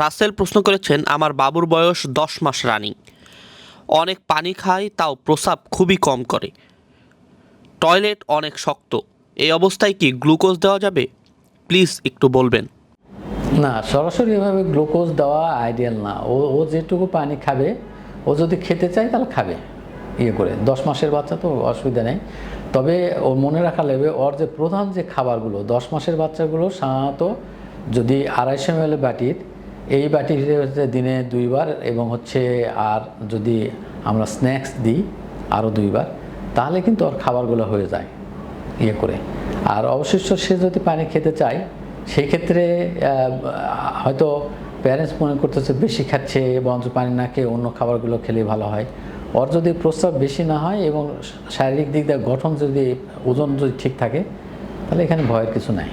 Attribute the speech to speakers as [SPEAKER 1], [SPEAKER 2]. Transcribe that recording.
[SPEAKER 1] রাসেল প্রশ্ন করেছেন, আমার বাবুর বয়স দশ মাস রানিং। অনেক পানি খায়, তাও প্রসাব খুবই কম করে। টয়লেট অনেক শক্ত। এই অবস্থায় কি গ্লুকোজ দেওয়া যাবে? প্লিজ একটু বলবেন।
[SPEAKER 2] না, সরাসরি এভাবে গ্লুকোজ দেওয়া আইডিয়াল না। ও ও যেটুকু পানি খাবে, ও যদি খেতে চায় তাহলে খাবে। ইয়ে করে, দশ মাসের বাচ্চা তো অসুবিধা নেই। তবে ওর মনে রাখা লাগবে, ওর যে প্রধান যে খাবারগুলো, দশ মাসের বাচ্চাগুলো সাধারণত যদি আড়াইশো এম বাটির এই বাটির হচ্ছে দিনে দুইবার এবং হচ্ছে আর যদি আমরা স্ন্যাক্স দিই আরও দুইবার, তাহলে কিন্তু ওর খাবারগুলো হয়ে যায় ইয়ে করে। আর অবশিষ্ট সে যদি পানি খেতে চায় সেই ক্ষেত্রে হয়তো প্যারেন্টস মনে করতেছে বেশি খাচ্ছে বঞ্চ পানি না খেয়ে অন্য খাবারগুলো খেলে ভালো হয়। ওর যদি প্রস্রাব বেশি না হয় এবং শারীরিক দিক দিয়ে গঠন যদি, ওজন যদি ঠিক থাকে, তাহলে এখানে ভয়ের কিছু নাই।